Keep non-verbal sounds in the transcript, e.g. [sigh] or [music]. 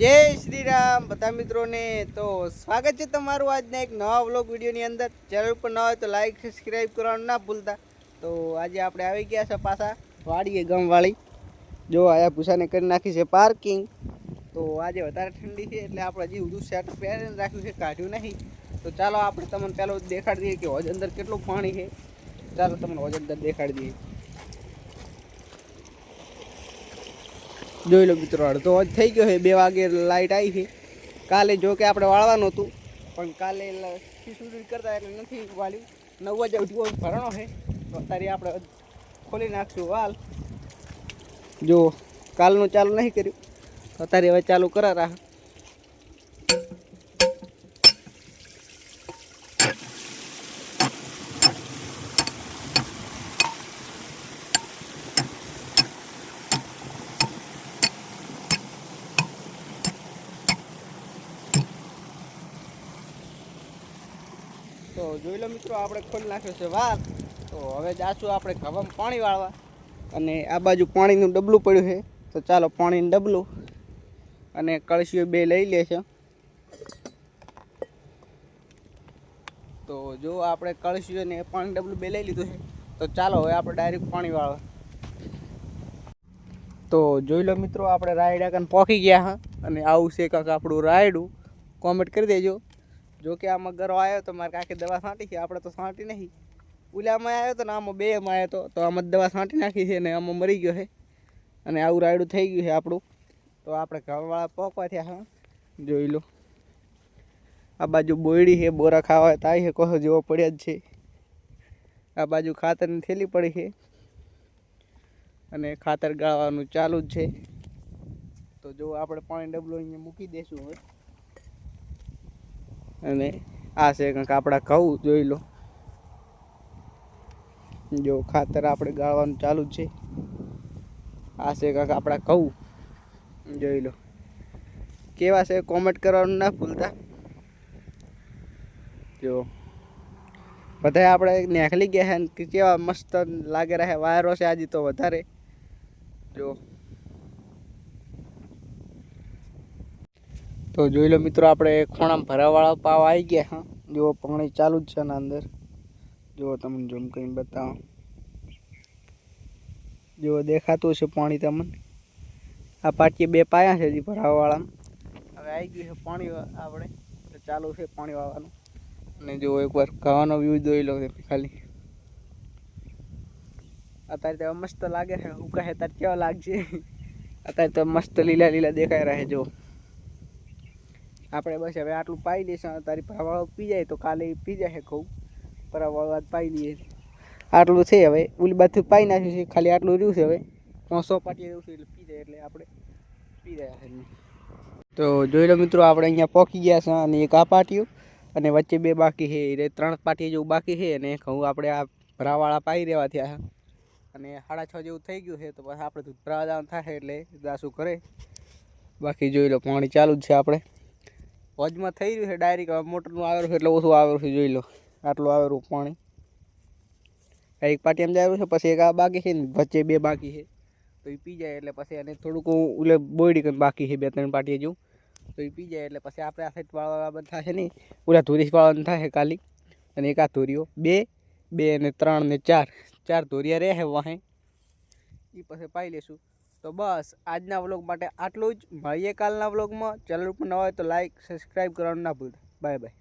જય શ્રી રામ બધા મિત્રોને તો સ્વાગત છે તમારું આજના એક નવા વ્લોગ વિડીયોની અંદર. ચેનલ પર ન હોય તો લાઈક સબસ્ક્રાઈબ કરવાનું ના ભૂલતા. તો આજે આપણે આવી ગયા છે પાછા વાડીએ ગામવાળી. જો આયા ભૂસાને કરી નાખી છે પાર્કિંગ તો આજે વધારે ઠંડી છે એટલે આપણે હજી બધું સેટ પહેરીને રાખ્યું છે, કાઢ્યું નહીં. તો ચાલો આપણે તમને પહેલો દેખાડી દઈએ કે હોજ અંદર કેટલું પાણી છે. ચાલો તમને હોજ અંદર દેખાડી દઈએ. જોઈ લો મિત્રો, અડધો જ થઈ ગયો છે. બે વાગે લાઇટ આવી છે. કાલે જો કે આપણે વાળવાનું હતું, પણ કાલે સુધી કરતા એટલે નથી વાળ્યું. નવ જ ઉઠ્યો ભરણો છે. તો અત્યારે આપણે ખોલી નાખશું વાલ. જો, કાલનું ચાલુ નહીં કર્યું. અત્યારે હવે ચાલુ કરા રાહ તો જોઈ લો મિત્રો, આપણે ખોલી નાખ્યો છે વાત તો હવે જાશું આપણે ઘવામાં પાણી વાળવા. અને આ બાજુ પાણીનું ડબલું પડ્યું છે. તો ચાલો પાણીનું ડબલું અને કળશીઓ બે લઈ લે છે. તો જો આપણે કળશીઓ ને પાણી ડબલું બે લઈ લીધું છે. તો ચાલો હવે આપણે ડાયરેક્ટ પાણી વાળવા. તો જોઈ લો મિત્રો, આપણે રાયડા કાન પોકી ગયા હા. અને આવું છે કાંક આપણું રાયડું. કોમેન્ટ કરી દેજો. જો કે આમાં ગરો આવ્યો તો મારે કાંકી દવા છાંટી છે, આપણે તો છાંટી નહીં. ઉલામાં આવ્યો તો ને આમાં બેમાં આવ્યો તો તો આમાં દવા છાંટી નાખી છે ને આમાં મરી ગયો છે. અને આવું રાયડું થઈ ગયું છે આપણું. તો આપણે ઘરવાળા પોકવા થયા જોઈ લો. આ બાજુ બોયડી છે, બોરા ખાવા તાઈ છે કહો જેવો પડ્યા જ છે. આ બાજુ ખાતરની થેલી પડી છે. અને ખાતર ગાળવાનું ચાલુ જ છે. તો જો આપણે પાણી ડબલું અહીંયા મૂકી દઈશું હવે. અને આ છે કંઈક આપણા ઘઉં, જોઈ લો. જો ખાતર આપણે ગાળવાનું ચાલુ છે. આ છે કંઈક આપણા ઘઉં, જોઈ લો. કેવા છે કોમેન્ટ કરવાનું ના ભૂલતા. જો. બધા આપણે નેખલી ગયા છે કેવા મસ્ત લાગે રહે, વાયરો છે આજે તો વધારે. જો. તો જોઈ લો મિત્રો, આપણે ખૂણામાં ભરાવાળા પાવ આવી ગયા, હા. જુઓ પાણી ચાલુ જ છે એના અંદર. જુઓ, તમને ઝૂમ કરીને બતાવો. જુઓ, દેખાતું છે પાણી તમને. આ પાટીએ બે પાયા છે હજી ભરાવાવાળા હવે આવી ગયું છે પાણી આપણે. તો ચાલુ છે પાણી વાળવાનું અને જુઓ, એકવાર ખાવાનો વ્યૂ જોઈ લો ખાલી. અત્યારે તો મસ્ત લાગે છે. ઉકા છે ત્યારે કેવા લાગશે? [laughs] અત્યારે તો મસ્ત લીલા લીલા દેખાઈ રહે જો આપણે બસ હવે આટલું પાઈ લઈશું. તારી ભરાવાળો પી જાય તો કાલે પી જાય કહું. ભરાવાળો આજ પાઈ લઈએ આટલું છે હવે. ઓલી બાજુ પાઈ નાખ્યું છે. ખાલી આટલું રહ્યું છે હવે. પાંચસો પાટી રહ્યું છે એટલે પી જાય એટલે આપણે પી રહ્યા છે તો જોઈ લો મિત્રો, આપણે અહીંયા પોકી ગયા છે અને એક આ પાટીયું અને વચ્ચે બે બાકી છે. એટલે ત્રણ પાટી જેવું બાકી છે અને કહું આપણે આ ભરાવાળા પાઈ રહેવા થયા અને સાડા છ જેવું થઈ ગયું છે તો પછી આપણે દૂધ ભરાવા જવાનું થાય એટલે દાસું કરે બાકી જોઈ લો, પાણી ચાલુ જ છે આપણે. હોજમાં થઈ રહ્યું છે ડાયરેક્ટ મોટરનું આવેલું છે એટલે ઓછું આવેલું છે, જોઈ લો. આટલું આવેલું પાણી. એક પાટી એમ જાય છે, પછી એક આ બાકી છે ને, વચ્ચે બે બાકી છે. તો એ પી જાય એટલે પછી એને થોડુંક ઓલે બોયડી કરીને બાકી છે, બે ત્રણ પાટીએ જેવું. તો એ પી જાય એટલે પછી આપણે આ સાઈડ વાળવા થશે નહીં ઓલા ધોરી વાળવાનું થાય ખાલી. અને એક આ ધોરીઓ. બે બે ને ત્રણ ને ચાર. ચાર ધોરિયા રહે વાહે. એ પછી પાઈ લેશું. તો બસ, આજના વ્લોગ માટે આટલું જ. મળીએ કાલના વ્લોગમાં. ચેનલ ઉપર ન હોય તો લાઈક, સબસ્ક્રાઈબ કરવાનું ના ભૂલતા. Bye bye.